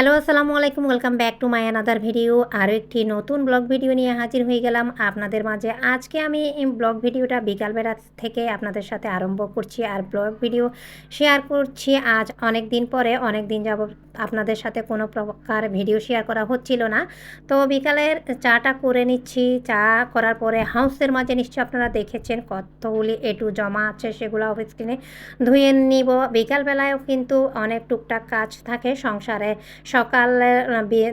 Hello আসসালামু আলাইকুম welcome back to my another video আরও একটি নতুন ব্লগ ভিডিও নিয়ে হাজির হয়ে গেলাম। আপনাদের মাঝে আজকে আমি এই ব্লগ ভিডিওটা বিকালবেলা থেকে আপনাদের সাথে আরম্ভ করছি। আর ব্লগ ভিডিও শেয়ার করছি আজ অনেক দিন পরে, অনেক দিন যাব আপনাদের সাথে কোনো প্রকার ভিডিও শেয়ার করা হচ্ছিল না। তো বিকালের চাটা করে নিচ্ছি। চা করার পরে হাউসের মাঝে নিশ্চয়ই আপনারা দেখেছেন কতগুলি এটু জমা আছে, সেগুলো অফিস স্ক্রিনে ধুয়ে নিব। বিকালবেলায়ও কিন্তু অনেক টুকটাক কাজ থাকে সংসারে। সকালে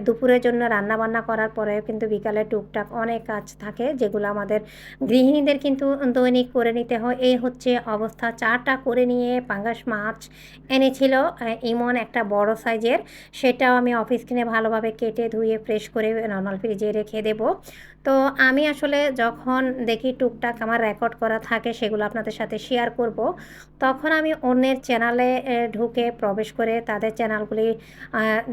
দুপুরের জন্য রান্না বান্না করার পরেও কিন্তু বিকালে টুকটাক অনেক কাজ থাকে, যেগুলো আমাদের গৃহিণীদের কিন্তু দৈনিক করে নিতে হয়। এই হচ্ছে অবস্থা। চাটা করে নিয়ে পাঙ্গাস মাছ এনেছিল। ইমন একটা বড় সাইজের সেটাও আমি অফিস কিনে ভালোভাবে কেটে ধুয়ে ফ্রেশ করে নর্মাল ফ্রিজে রেখে দেবো। তো আমি আসলে যখন দেখি টুকটাক আমার রেকর্ড করা থাকে সেগুলো আপনাদের সাথে শেয়ার করব, তখন আমি অন্যের চ্যানেলে ঢুকে প্রবেশ করে তাদের চ্যানেলগুলি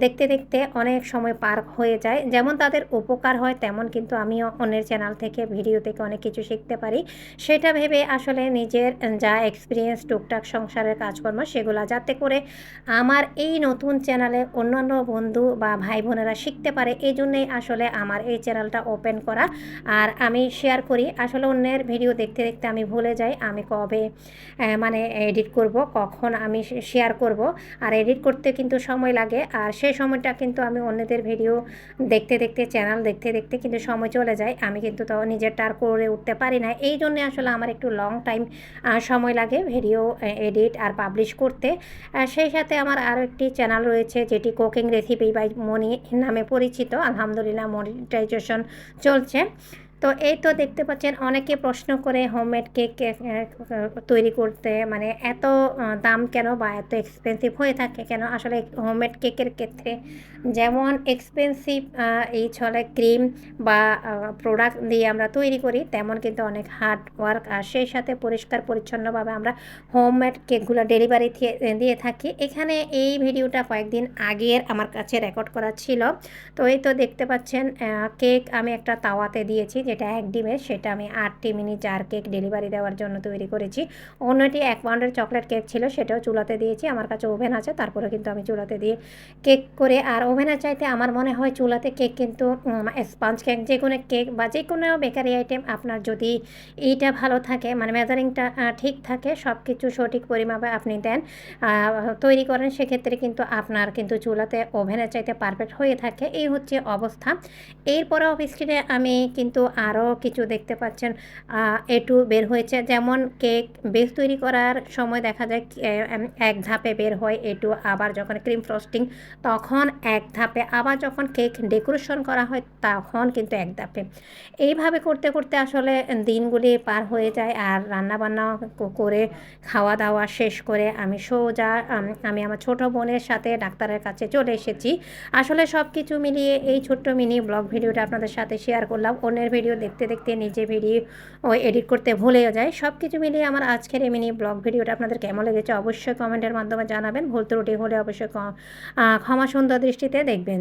দেখতে দেখতে অনেক সময় পার হয়ে যায়। যেমন তাদের উপকার হয় তেমন কিন্তু আমিও অন্যের চ্যানেল থেকে ভিডিও থেকে অনেক কিছু শিখতে পারি। সেটা ভেবে আসলে নিজের যা এক্সপিরিয়েন্স টুকটাক সংসারের কাজকর্ম সেগুলো যাতে করে আমার এই নতুন চ্যানেলে অন্যান্য বন্ধু বা ভাই বোনেরা শিখতে পারে। এই জন্যেই আসলে আমার এই চ্যানেলটা ওপেন করা। আর আমি শেয়ার করি। আসলে অন্যের ভিডিও দেখতে দেখতে আমি ভুলে যাই। আমি কবে মানে এডিট করব, কখন আমি শেয়ার করব। আর এডিট করতে কিন্তু সময় লাগে। আর সেই সময়টা কিন্তু আমি অন্যদের ভিডিও দেখতে দেখতে, চ্যানেল দেখতে দেখতে কিন্তু সময় চলে যায়। আমি কিন্তু তো নিজেরটা আর করে উঠতে পারি না। এই জন্যে আসলে আমার একটু লং টাইম সময় লাগে ভিডিও এডিট আর পাবলিশ করতে। সেই সাথে আমার আরও একটি চ্যানেল রয়েছে যেটি কুকিং রেসিপি বাই মনি নামে পরিচিত। আলহামদুলিল্লাহ মনিটাইজেশন চলছে। তো এই তো দেখতে পাচ্ছেন অনেকে প্রশ্ন করে হোমমেড কেক তৈরি করতে মানে এত দাম কেন বা এত এক্সপেন্সিভ হয়ে থাকে কেন? আসলে হোমমেড কেকের ক্ষেত্রে যেমন এক্সপেন্সিভ এই ছলে ক্রিম বা প্রোডাক্ট দিয়ে আমরা তৈরি করি, তেমন কিন্তু অনেক হার্ড ওয়ার্ক আর সেই সাথে পরিষ্কার পরিচ্ছন্নভাবে আমরা হোমমেড কেকগুলো ডেলিভারি দিয়ে থাকি। এখানে এই ভিডিওটা কয়েকদিন আগের আমার কাছে রেকর্ড করা ছিল। তো এই তো দেখতে পাচ্ছেন কেক আমি একটা তাওয়াতে দিয়েছি যেটা এক ডিমের, সেটা আমি আটটি মিনি চার কেক ডেলিভারি দেওয়ার জন্য তৈরি করেছি। অন্যটি এক পাউন্ডের চকলেট কেক ছিল, সেটাও চুলাতে দিয়েছি, আমার কাছে ওভেন আছে তারপরে কিন্তু আমি চুলাতে দিয়ে কেক করে, আর ওভেনের চাইতে আমার মনে হয় চুলাতে কেক কিন্তু স্পঞ্জ কেক যে কোনো কেক বা যে কোনো বেকারি আইটেম আপনার যদি এইটা ভালো থাকে মানে মেজারিংটা ঠিক থাকে সব কিছু সঠিক পরিমাপে আপনি দেন তৈরি করেন, সেক্ষেত্রে কিন্তু আপনার কিন্তু চুলাতে ওভেনের চাইতে পারফেক্ট হয়ে থাকে, এই হচ্ছে অবস্থা। এরপরে অফ স্ক্রিনে আমি কিন্তু আরও কিছু দেখতে পাচ্ছেন এটু বের হয়েছে। যেমন কেক বেস তৈরি করার সময় দেখা যায় এক ধাপে বের হয় এটু আবার যখন ক্রিম ফ্রস্টিং, তখন এক ধাপে, আবার যখন কেক ডেকোরেশন করা হয় তখন কিন্তু এক ধাপে। এইভাবে করতে করতে আসলে দিনগুলি পার হয়ে যায় আর রান্নাবান্না করে খাওয়া দাওয়া শেষ করে আমি সোজা, আমি আমার ছোট বোনের সাথে ডাক্তারের কাছে চলে এসেছি। আসলে সব কিছু মিলিয়ে এই ছোট্ট মিনি ব্লগ ভিডিওটা আপনাদের সাথে শেয়ার করলাম। অন্যের ভিডিও দেখতে দেখতে নিজে ভিডিও এডিট করতে ভুলেও যায়। সব কিছু মিলিয়ে আমার আজকের এই মিনি ব্লগ ভিডিওটা আপনাদের কেমন লেগেছে অবশ্যই কমেন্টের মাধ্যমে জানাবেন। ভুল ত্রুটি হলে অবশ্যই ক্ষমা সুন্দর দৃষ্টিতে দেখবেন।